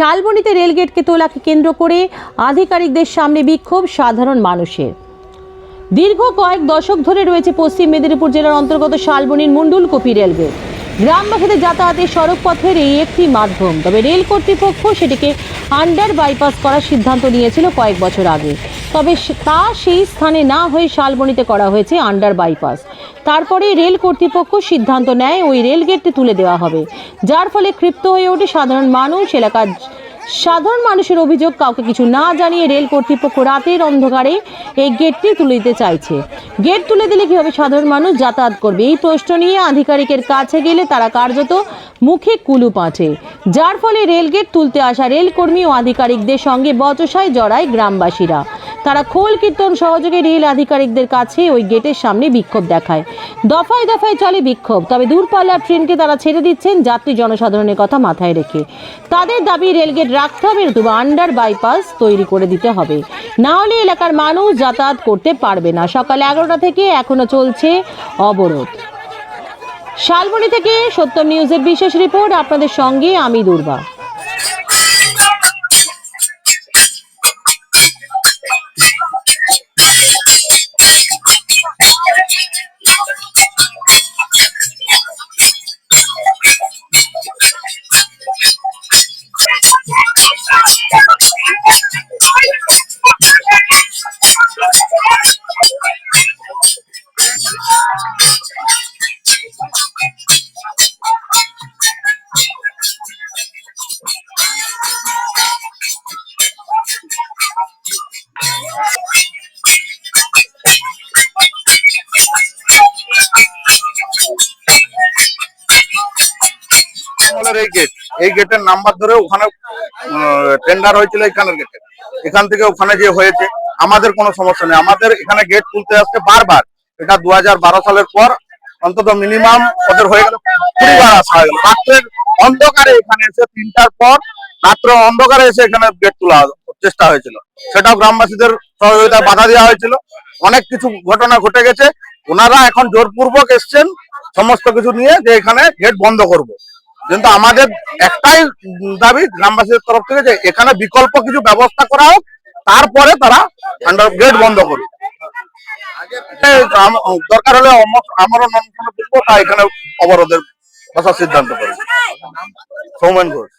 শালবনিতে রেলগেটকে তোলাকে কেন্দ্র করে আধিকারিকদের সামনে বিক্ষোভ সাধারণ মানুষের। দীর্ঘ কয়েক দশক ধরে রয়েছে পশ্চিম মেদিনীপুর জেলার অন্তর্গত শালবনির মুন্ডুলকপি রেলগেট। গ্রামবাসীদের যাতায়াতের সড়ক পথের এই একটি মাধ্যম। তবে রেল কর্তৃপক্ষ সেটিকে আন্ডার বাইপাস করার সিদ্ধান্ত নিয়েছিল কয়েক বছর আগে। তবে তা সেই স্থানে না হয়ে শালবনিতে করা হয়েছে আন্ডার বাইপাস তারপরে রেল কর্তৃপক্ষ সিদ্ধান্ত নেয় ওই রেল গেটটি তুলে দেওয়া হবে। যার ফলে ক্ষিপ্ত হয়ে ওঠে সাধারণ মানুষ, এলাকার সাধারণ মানুষের অভিযোগ, কাউকে কিছু না জানিয়ে রেল কর্তৃপক্ষ রাতের অন্ধকারে এই গেটটি তুলে দিতে চাইছে। গেট তুলে দিলে কীভাবে সাধারণ মানুষ যাতায়াত করবে? এই প্রশ্ন নিয়ে আধিকারিকের কাছে গেলে তারা কার্যত মুখে কুলু পাঁচে যার ফলে রেলগেট তুলতে আসা রেলকর্মী ও আধিকারিকদের সঙ্গে বচসায় জড়ায় গ্রামবাসীরা। তারা খোল কীর্তন সহযোগে রেল আধিকারিকদের কাছে ওই গেটের সামনে বিক্ষোভ দেখায়। দফায় দফায় চলে বিক্ষোভ, তবে দূরপাল্লার ট্রেনকে তারা ছেড়ে দিচ্ছেন যাত্রী জনসাধারণের কথা মাথায় রেখে। তাদের দাবি, রেলগেট রাখতে হবে, নতুবা আন্ডার বাইপাস তৈরি করে দিতে হবে। না হলে এলাকার মানুষ যাতায়াত করতে পারবে না। সকাল এগারোটা থেকে এখনও চলছে অবরোধ। শালবনি থেকে সত্যম নিউজের বিশেষ রিপোর্ট, আপনাদের সঙ্গে আমি দুর্বা। আমলের এই গেট এই গেটের নাম্বার ধরে ওখানে টেন্ডার হয়েছিল এখানের গেটে এখান থেকে ওখানে যে হয়েছে। আমাদের কোনো সমস্যা নেই। আমাদের এখানে গেট তুলতে আসছে বারবার। এটা দুহাজার বারো সালের পর অন্তত মিনিমাম ওদের হয়ে গেল কুড়ি বার আসা হয়ে গেল। রাত্রের অন্ধকারে এখানে এসে তিনটার পর রাত্র অন্ধকারে এসে এখানে গেট তোলা চেষ্টা হয়েছিল। সেটাও গ্রামবাসীদের সহযোগিতায় বাধা দেওয়া হয়েছিল। অনেক কিছু ঘটনা ঘটে গেছে। ওনারা এখন জোরপূর্বক এসছেন। সমস্ত কিছু নিয়ে যে এখানে গেট বন্ধ করব। কিন্তু আমাদের একটাই উম দাবি গ্রামবাসীদের তরফ থেকে যে এখানে বিকল্প কিছু ব্যবস্থা করা হোক তারপরে তারা আন্ডার গেট বন্ধ করবে এই আম- দরকার হলে অম- আমারও নমস্কার করবো তা এখানে অবরোধের বসার সিদ্ধান্ত করবে সৌমেন ঘোষ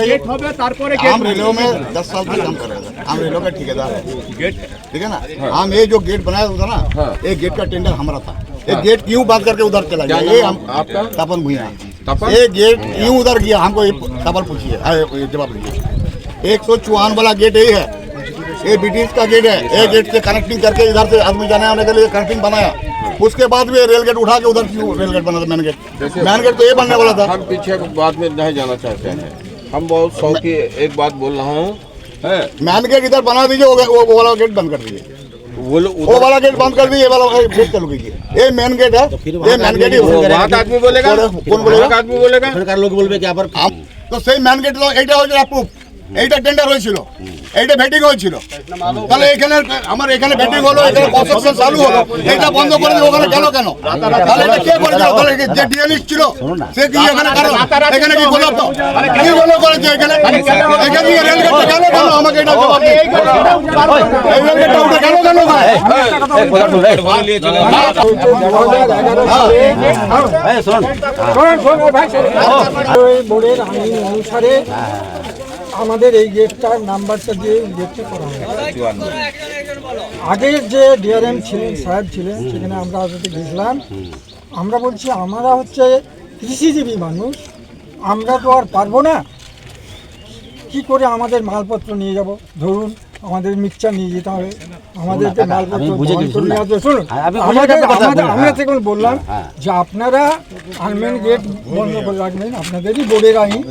गेट হবে তারপরে हम रेलवे में दस साल से काम कर रहे थे हम रेलवे का ठेकेदार है गेट ठीक है ना हम ये जो गेट बनाया हुआ था ना ये गेट का टेंडर हमारा था ये गेट क्यों बंद करके उधर चला गया ये हम आपका? तपन भूया तपन? ये गेट क्यों उधर गया हमको ये सवाल पूछिए हाँ, जवाब दीजिए। एक सौ चौहान वाला गेट यही है। ये ब्रिटिश का गेट है। ये गेट से कनेक्टिंग करके इधर से आदमी जाने आने के लिए कनेक्टिंग बनाया। उसके बाद भी रेल गेट उठा के उधर क्यों रेल गेट बना था मेन गेट मेन गेट तो ये बनने वाला था। हम पीछे बाद में नहीं जाना चाहते हैं। हम बहुत सौ की एक बात बोल रहा हूँ। है। मेन गेट इधर बना दीजिए वो वाला गेट बंद कर दीजिए। वो लोग वो वाला गेट बंद कर दी ये वाला गेट चालू कीजिए ये मेन गेट है। तो ये मेन गेट ही वहाँ का आदमी बोलेगा? कौन बोलेगा? आदमी बोलेगा? सरकार लोग बोलबे क्या पर तो सही मेन गेट लो एटा हो जाए प्रूफ এইটা টেন্ডার হয়েছিল। এইটা ভেটিং হয়েছিল। তাহলে এখানে আমার এখানে ভেটিং হলো এখানে কনস্ট্রাকশন চালু হলো। এইটা বন্ধ করে দিয়ে ওখানে গেল কেন? তাহলে এটা কে করে দিল তাহলে যে ডিএনএস ছিল সে কি এখানে কারণ? এখানে কি গোলাপ কি গোলো করেছে এখানে? এখানে কি রেল গেটটা গেল কেন আমাকে এটা জবাব দিন এই রেল গেটটা উঠে গেল কেন ওই বোর্ডের আইন অনুসারে আমাদের এই গেটটার নাম্বারটা দিয়ে গেটটা করা হয় আগের যে ডিআরএম ছিলেন, সাহেব ছিলেন, সেখানে আমরা আজকে গেছিলাম। আমরা বলছি, আমরা হচ্ছে কৃষিজীবী মানুষ, আমরা তো আর পারব না। কি করে আমাদের মালপত্র নিয়ে যাব? ধরুন, আমাদের মিক্সচার নিয়ে যেতে হবে। মালপত্র। শুনুন হ্যাঁ, হ্যাঁ। বললাম। যে আপনারা আনমেন গেট বন্ধ করে রাখবেন আপনাদেরই বোর্ডের আইন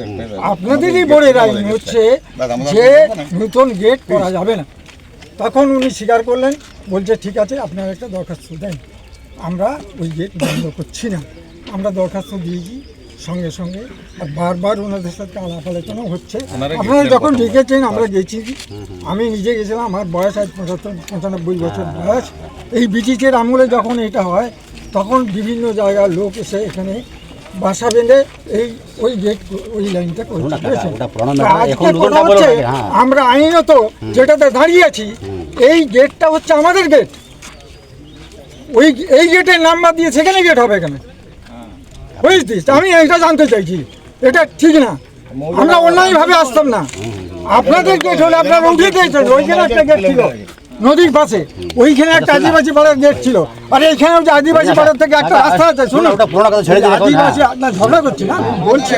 আপনাদেরই বোর্ডের আইন হচ্ছে যে নতুন গেট করা যাবে না তখন উনি স্বীকার করলেন বলছে ঠিক আছে আপনারা একটা দরখাস্ত দেন আমরা ওই গেট বন্ধ করছি না আমরা দরখাস্ত দিয়েছি সঙ্গে সঙ্গে আর বারবার ওনাদের সাথে আলাপ আলোচনা হচ্ছে। আপনারা যখন ডেকেছেন আমরা গেছি। আমি নিজে গেছিলাম আমার বয়স আজ পঁচাত্তর পঁচানব্বই বছর বয়স। এই ব্রিটিশের আমলে যখন এটা হয় তখন বিভিন্ন জায়গার লোক এসে এখানে বাসা বেঁধে এই ওই গেট ওই লাইনটা হচ্ছে হ্যাঁ। আমরা আইনত যেটাতে দাঁড়িয়ে আছি এই গেটটা হচ্ছে আমাদের গেট ওই এই গেটের নাম্বার দিয়ে সেখানে গেট হবে এখানে বুঝছিস? আমি এইটা জানতে চাইছি। এটা ঠিক না। আমরা অন্যায়ভাবে আসতাম না। আপনাদের গেট হলে আপনারা উঠে দিয়েছেন। ওইখানে একটা গেট ছিল। নদীর পাশে। ওইখানে একটা আদিবাসী পাড়ার গেট ছিল। আর এইখানেও যে আদিবাসী পাড়ার থেকে একটা রাস্তা আছে শুনুন। ওটা ছেড়ে আদিবাসী না ঝগড়া করছি না। বলছি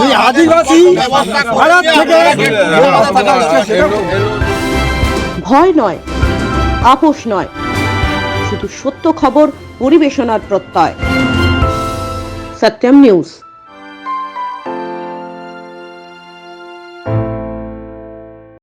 যে আদিবাসী পাড়ার থেকে ভয় নয় আপোষ নয়। শুধু সত্য খবর পরিবেশনার প্রত্যয়। Sete Amigos.